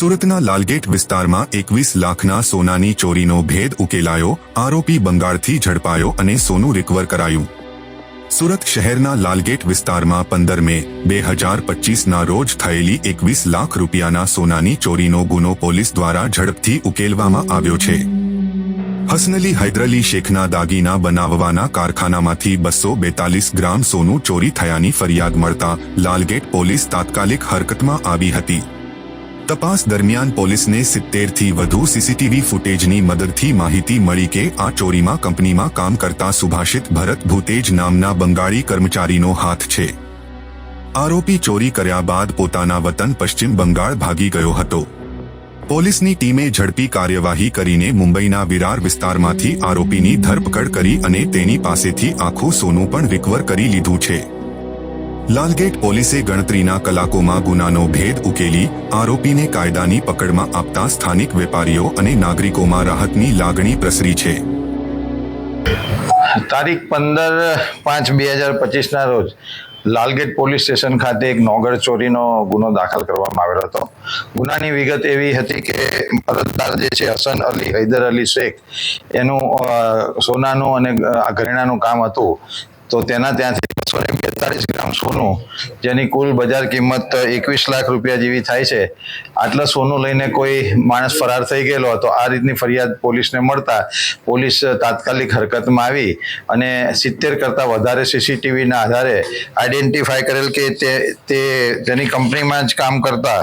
સુરતના લાલગેટ વિસ્તારમાં એકવીસ લાખના સોનાની ચોરીનો ભેદ ઉકેલાયો, આરોપી બંગાળથી ઝડપાયો અને સોનું રિકવર કરાયું. સુરત શહેરના લાલગેટ વિસ્તારમાં પંદર મે બે હજાર પચીસના રોજ થયેલી એકવીસ લાખ રૂપિયાના સોનાની ચોરીનો ગુનો પોલીસ દ્વારા ઝડપથી ઉકેલવામાં આવ્યો છે. હસનલી હૈદરલી શેખના દાગીના બનાવવાના કારખાનામાંથી બસો બેતાલીસ ગ્રામ સોનું ચોરી થયાની ફરિયાદ મળતા લાલગેટ પોલીસ તાત્કાલિક હરકતમાં આવી હતી. તપાસ દરમિયાન પોલીસને સિત્તેરથી વધુ સીસીટીવી ફૂટેજની મદદથી માહિતી મળી કે આ ચોરીમાં કંપનીમાં કામ કરતા સુભાષિત ભરત ભૂતેજ નામના બંગાળી કર્મચારીનો હાથ છે. આરોપી ચોરી કર્યા બાદ પોતાના વતન પશ્ચિમ બંગાળ ભાગી ગયો હતો. પોલીસની ટીમે ઝડપી કાર્યવાહી કરીને મુંબઈના વિરાર વિસ્તારમાંથી આરોપીની ધરપકડ કરી અને તેની પાસેથી આખું સોનું પણ રિકવર કરી લીધું છે. લાલગેટ પોલીસે ગણતરીના કલાકોમાં ગુનાનો ભેદ ઉકેલી આરોપીને કાયદાની પકડમાં આપતા સ્થાનિક વેપારીઓ અને નાગરિકોમાં રાહતની લાગણી પ્રસરી છે. તારીખ પંદર પાંચ બે હજાર પચીસના રોજ લાલગેટ પોલીસ સ્ટેશન ખાતે એક નોગર ચોરીનો ગુનો દાખલ કરવામાં આવેલો હતો. ગુનાની વિગત એવી હતી કે અરજદાર જે છે હસન અલી, હૈદર અલી શેખ, એનું સોનાનું અને ઘરેણાનું કામ હતું, તો તેના ત્યાંથી બસો ને બેતાલીસ ગ્રામ સોનું, જેની કુલ બજાર કિંમત એકવીસ લાખ રૂપિયા જેવી થાય છે. આટલા સોનું લઈને કોઈ માણસ ફરાર થઈ ગયેલો હતો આ રીતની ફરિયાદ પોલીસને મળતા પોલીસ તાત્કાલિક હરકતમાં આવી અને સિત્તેર કરતાં વધારે સીસીટીવીના આધારે આઈડેન્ટિફાય કરેલ કે તે તે તેની કંપનીમાં જ કામ કરતા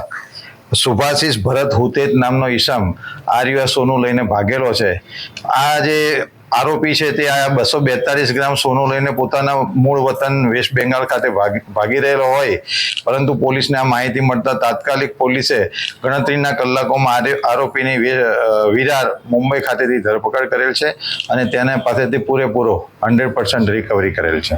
સુભાષિસ ભરત હુતેજ નામનો ઈસમ આર્યુઆ સોનું લઈને ભાગેલો છે. આ જે આરોપી છે તે આ બસો બેતાલીસ ગ્રામ સોનું લઈને પોતાના મૂળ વતન વેસ્ટ બેંગાલ ખાતે ભાગી રહેલો હોય. પરંતુ પોલીસને આ માહિતી મળતા તાત્કાલિક પોલીસે ગણતરીના કલાકોમાં આરે- આરોપીની વિરાર મુંબઈ ખાતેથી ધરપકડ કરેલ છે અને તેના પાસેથી પૂરેપૂરો હંડ્રેડ પર્સન્ટ રિકવરી કરેલ છે.